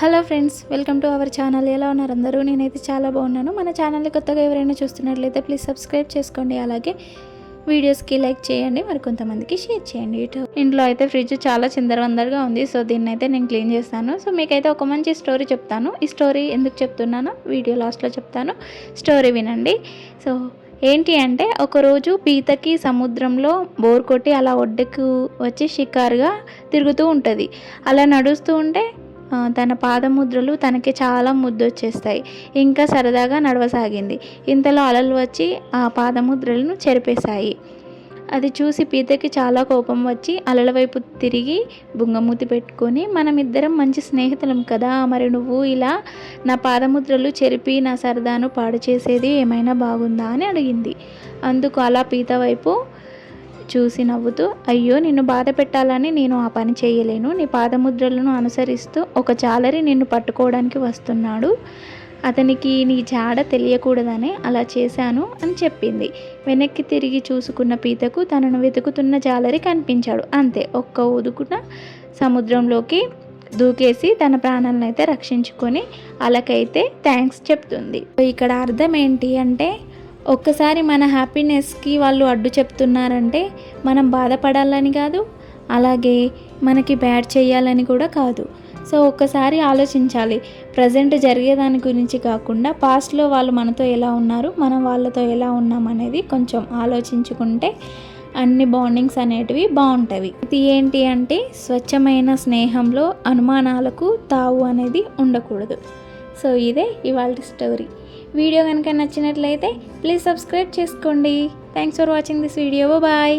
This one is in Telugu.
Hello friends welcome to our channel. ఎలా ఉన్నారు అందరూ? నేనైతే చాలా బాగున్నాను. మన ఛానల్ని కొత్తగా ఎవరైనా చూస్తున్నట్లయితే ప్లీజ్ సబ్స్క్రైబ్ చేసుకోండి. అలాగే వీడియోస్కి లైక్ చేయండి. మరి కొంతమందికి షేర్ చేయండి. ఇటు ఇంట్లో అయితే ఫ్రిడ్జ్ చాలా చిందరవందరగా ఉంది. సో దీన్ని అయితే నేను క్లీన్ చేస్తాను. సో మీకైతే ఒక మంచి స్టోరీ చెప్తాను. ఈ స్టోరీ ఎందుకు చెప్తున్నానో వీడియో లాస్ట్లో చెప్తాను. స్టోరీ వినండి. సో ఏంటి అంటే ఒకరోజు పీతకి సముద్రంలో బోర్ కొట్టి అలా ఒడ్డుకు వచ్చి షికారుగా తిరుగుతూ ఉంటుంది. అలా నడుస్తూ ఉంటే తన పాదముద్రలు తనకి చాలా ముద్దొచ్చేస్తాయి. ఇంకా సరదాగా నడవసాగింది. ఇంతలో అలలు వచ్చి ఆ పాదముద్రలను చెరిపేశాయి. అది చూసి పీతకి చాలా కోపం వచ్చి అలల వైపు తిరిగి బుంగమూతి పెట్టుకొని మనం ఇద్దరం మంచి స్నేహితులం కదా మరి నువ్వు ఇలా నా పాదముద్రలు చెరిపి నా సరదాను పాడు చేసేది ఏమైనా బాగుందా? అని అడిగింది. అందుకు అలా పీత వైపు చూసి నవ్వుతూ అయ్యో నిన్ను బాధ పెట్టాలని నేను ఆ పని చేయలేను. నీ పాదముద్రలను అనుసరిస్తూ ఒక చాలరి నిన్ను పట్టుకోవడానికి వస్తున్నాడు. అతనికి నీ జాడ తెలియకూడదని అలా చేశాను అని చెప్పింది. వెనక్కి తిరిగి చూసుకున్న పీతకు తనను వెతుకుతున్న జాలరి కనిపించాడు. అంతే ఒక్క ఉదుకున సముద్రంలోకి దూకేసి తన ప్రాణాలను అయితే రక్షించుకొని అలాకైతే థ్యాంక్స్ చెప్తుంది. ఇక్కడ అర్థం ఏంటి అంటే ఒక్కసారి మన హ్యాపీనెస్కి వాళ్ళు అడ్డు చెప్తున్నారంటే మనం బాధపడాలని కాదు అలాగే మనకి బ్యాడ్ చేయాలని కూడా కాదు. సో ఒక్కసారి ఆలోచించాలి. ప్రజెంట్ జరిగేదాని గురించి కాకుండా పాస్ట్లో వాళ్ళు మనతో ఎలా ఉన్నారు మనం వాళ్ళతో ఎలా ఉన్నాం అనేది కొంచెం ఆలోచించుకుంటే అన్ని బాండింగ్స్ అనేటివి బాగుంటాయి ఇది ఏంటి అంటే స్వచ్ఛమైన స్నేహంలో అనుమానాలకు తావు అనేది ఉండకూడదు. సో ఇదే ఇవాళ స్టోరీ. వీడియో కనుక నచ్చినట్లయితే ప్లీజ్ సబ్స్క్రైబ్ చేసుకోండి. Thanks for watching this video. Bye.